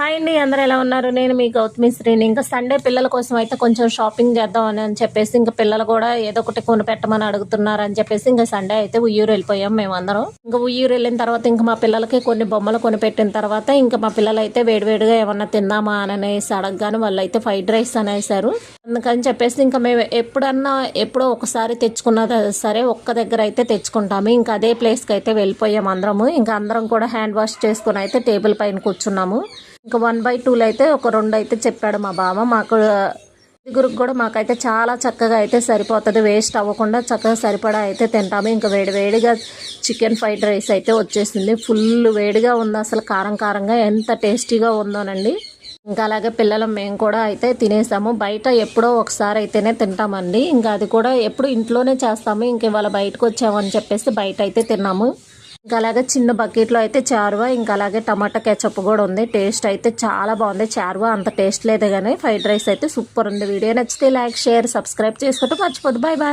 Hi అండి అందరూ ఎలా ఉన్నారు? నేను మీ గౌతమి శ్రీని. ఇంకా సండే పిల్లల కోసం అయితే కొంచెం షాపింగ్ చేద్దాం అని అని చెప్పేసి ఇంకా పిల్లలు కూడా ఏదో ఒకటి కొనిపెట్టమని అడుగుతున్నారు అని చెప్పేసి ఇంకా సండే అయితే ఉయ్యూరు వెళ్ళిపోయాం మేమందరం. ఇంకా ఉయ్యూరు వెళ్ళిన తర్వాత ఇంకా మా పిల్లలకి కొన్ని బొమ్మలు కొనిపెట్టిన తర్వాత ఇంకా మా పిల్లలు అయితే వేడివేడిగా ఏమన్నా తిందామా అని అనేసి అడగగానే వాళ్ళు అయితే ఫ్రైడ్ రైస్ అనేసారు అందుకని చెప్పేసి ఇంకా మేము ఎప్పుడన్నా ఎప్పుడో ఒకసారి తెచ్చుకున్నది సరే ఒక్క దగ్గర అయితే తెచ్చుకుంటాము. ఇంకా అదే ప్లేస్కి అయితే వెళ్ళిపోయాం అందరము. ఇంకా అందరం కూడా హ్యాండ్ వాష్ చేసుకుని అయితే టేబుల్ పైన కూర్చున్నాము. ఇంకా వన్ బై టూలో అయితే ఒక రెండు అయితే చెప్పాడు మా బావ. మాకు ఇగురికి కూడా మాకైతే చాలా చక్కగా అయితే సరిపోతుంది. వేస్ట్ అవ్వకుండా చక్కగా సరిపడా అయితే తింటాము. ఇంకా వేడి వేడిగా చికెన్ ఫ్రైడ్ రైస్ అయితే వచ్చేసింది. ఫుల్ వేడిగా ఉంది అసలు కారం కారంగా. ఎంత టేస్టీగా ఉందోనండి. ఇంకా అలాగే పిల్లలు మేము కూడా అయితే తినేసాము. బయట ఎప్పుడో ఒకసారి అయితేనే తింటామండి. ఇంకా అది కూడా ఎప్పుడు ఇంట్లోనే చేస్తాము. ఇంక ఇవాళ బయటకు వచ్చామని చెప్పేసి బయట అయితే తిన్నాము. ఇంకా అలాగే చిన్న బకెట్లో అయితే చారువా ఇంకా అలాగే టమాటా కెచప్ కూడా ఉంది. టేస్ట్ అయితే చాలా బాగుంది. చారువా అంత టేస్ట్ లేదు కానీ ఫ్రైడ్ రైస్ అయితే సూపర్ ఉంది. వీడియో నచ్చితే లైక్ షేర్ సబ్స్క్రైబ్ చేసుకుంటూ మర్చిపోద్దు. Bye bye